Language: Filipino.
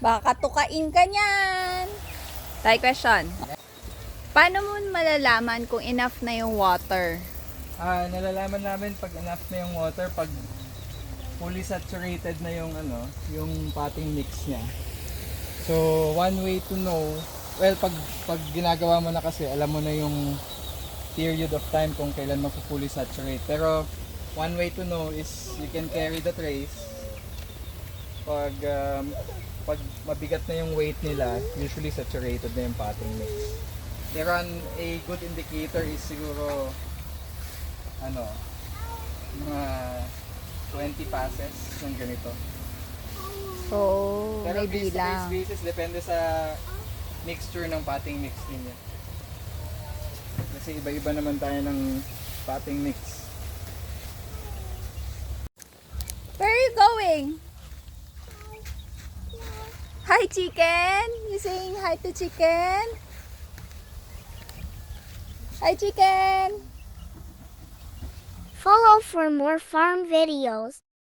Baka tukain ka niyan. Tay question. Paano mo malalaman kung enough na yung water? Ah, nalalaman namin pag enough na yung water, pag fully saturated na yung ano, yung potting mix niya. So, one way to know, well, pag pag ginagawa mo na kasi, alam mo na yung period of time kung kailan magpo-fully saturate. Pero one way to know is you can carry the trays. Pag um, pag mabigat na yung weight nila, usually saturated na yung potting mix. Pero an- a good indicator is siguro ano, mga 20 passes ng ganito. So, Pero may base bilang. basis, depende sa mixture ng potting mix ninyo. Kasi iba-iba naman tayo ng potting mix. Where are you going? Hi, chicken. You saying hi to chicken? Hi, chicken. Follow for more farm videos.